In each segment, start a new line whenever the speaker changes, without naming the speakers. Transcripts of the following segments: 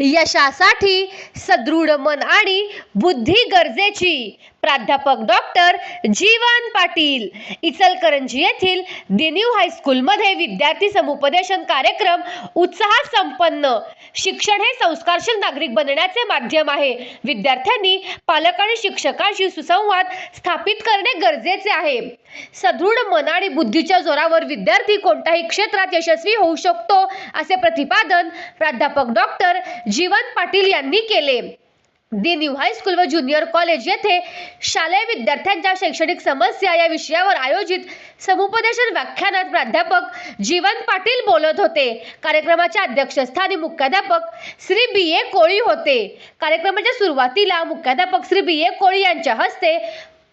यशासाठी सदृढ मन आणि बुद्धी गरजेची. प्राध्यापक डॉक्टर जीवन पाटील इचलकरंजी येथील दिन्यू हायस्कूलमध्ये विद्यार्थी समुपदेशन कार्यक्रम उत्साहात संपन्न. शिक्षण हे संस्कारशील नागरिक बनण्याचे माध्यम आहे. विद्यार्थ्यांनी पालक आणि शिक्षकांशी सुसंवाद स्थापित करणे गरजेचे आहे. सदृढ मन आणि बुद्धीच्या जोरावर विद्यार्थी कोणत्याही क्षेत्रात यशस्वी होऊ शकतो असे प्रतिपादन प्राध्यापक डॉक्टर जीवन पाटील यांनी केले. दी न्यू हायस्कूल व ज्युनियर कॉलेज येथे शालेय विद्यार्थ्यांच्या शैक्षणिक समस्या या विषयावर आयोजित समुपदेशन व्याख्यानात प्राध्यापक जीवन पाटील बोलत होते. कार्यक्रमाच्या अध्यक्षस्थानी मुख्याध्यापक श्री बी ए कोळी होते. कार्यक्रमाच्या सुरुवातीला मुख्याध्यापक श्री बी ए कोळी यांच्या हस्ते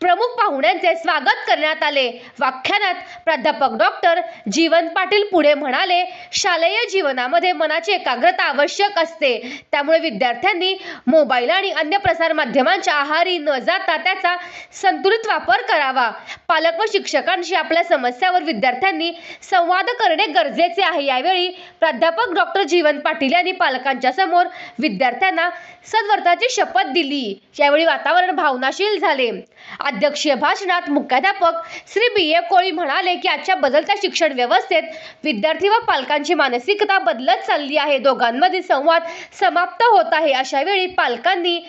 प्रमुख पाहुण्यांचे स्वागत करण्यात आले. व्याख्यानात प्राध्यापक डॉक्टर जीवन पाटील पुढे म्हणाले शालेय जीवनामध्ये मनाची एकाग्रता आवश्यक असते. त्यामुळे विद्यार्थ्यांनी मोबाईल आणि अन्य प्रसार माध्यमांच्या आहारी न जाता त्याचा संतुलित वापर करावा. पालक व शिक्षकांशी आपल्या समस्यावर विद्यार्थ्यांनी संवाद करणे गरजेचे आहे. यावेळी प्राध्यापक डॉक्टर जीवन पाटील यांनी पालकांच्या समोर विद्यार्थ्यांना सद्वर्ताची शपथ दिली. यावेळी वातावरण भावनाशील झाले. अध्यक्षीय भाषणात मुख्याध्यापक श्री बी ए कोळी म्हणाले की आजच्या बदलत्या शिक्षण व्यवस्थेत विद्यार्थी व पालकांची मानसिकता बदलत चालली आहे. दोघांमध्ये संवाद समाप्त होत आहे. अशा वेळी पालकांनी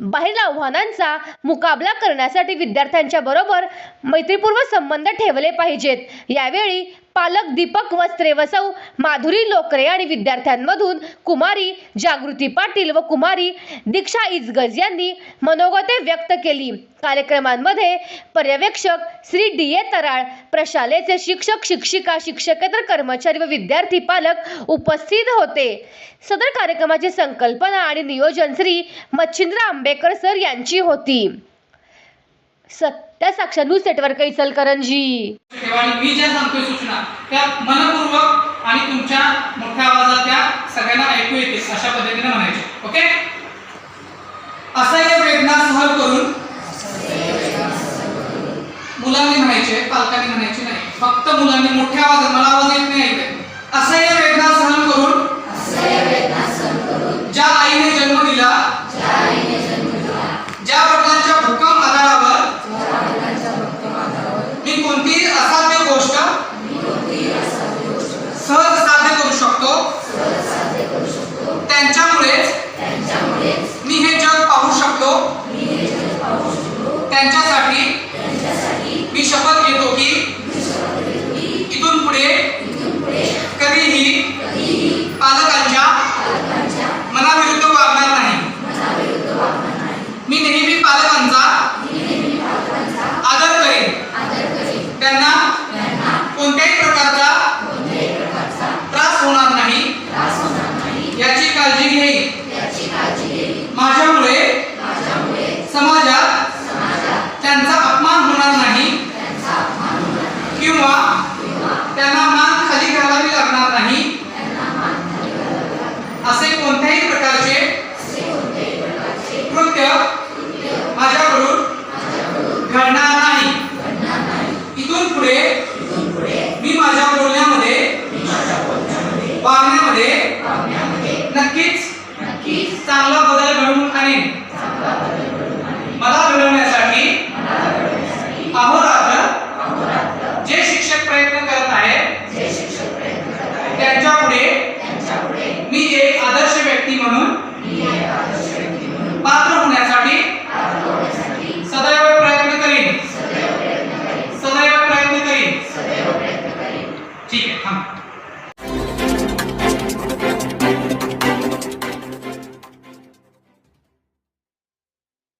बाहेरील आव्हानांचा मुकाबला करण्यासाठी विद्यार्थ्यांच्या बरोबर मैत्रीपूर्व संबंध ठेवले पाहिजेत. यावेळी पालक दीपक वस्त्रे व सौ माधुरी लोकरे आणि विद्यार्थ्यांमधून कुमारी जागृती पाटील व कुमारी दीक्षा इजगज यांनी मनोगते व्यक्त केली. कार्यक्रमांमध्ये पर्यवेक्षक श्री डी ए तराळ प्रशालेचे शिक्षक शिक्षिका शिक्षकेतर कर्मचारी व विद्यार्थी पालक उपस्थित होते. सदर कार्यक्रमाची संकल्पना आणि नियोजन श्री मच्छिंद्र आंबेकर सर यांची होती. सत्य साक्षर न्यूज नेटवर्क इचलकरंजी.
मी ज्या सांगतोय सूचना त्या मनपूर्वक आणि तुमच्या मोठ्या आवाजात त्या सगळ्यांना ऐकू येतील अशा पद्धतीने म्हणायचे. ओके? असह्य वेदना सहन करून मुलांनी म्हणायचे पालकांनी म्हणायचे नाही. फक्त मुलांनी मोठ्या आवाजात मला आवाज येत नाही ऐकत असह्य वेदना सहन करून ज्या आईने जन्म दिला ज्या वडिलांच्या भक्कम आधारावर मी कोणतीही असाध्य गोष्ट सहज साध्य करू शकतो त्यांच्यामुळेच मी हे जग पाहू शकतो त्यांच्यासाठी मी शपथ घेतो की इथून पुढे कधीही पालकांच्या मनाविरुद्ध वागणार नाही मी नेहमी पालकांचा आदर करेन त्यांना कोणत्याही प्रकारचा त्रास होणार नाही याची काळजी घेईन माझ्यामुळे समाजात त्यांचा अपमान होणार नाही किंवा त्यांना मान खाली घालावी लागणार नाही असे कोणत्याही प्रकारचे कृत्य माझ्याकडून घडणार नाही. इथून पुढे मी माझ्या बोलण्यामध्ये वागण्यामध्ये नक्कीच चांगला बदल घडवून आणेन. मला घडवण्यासाठी आहोत. থামো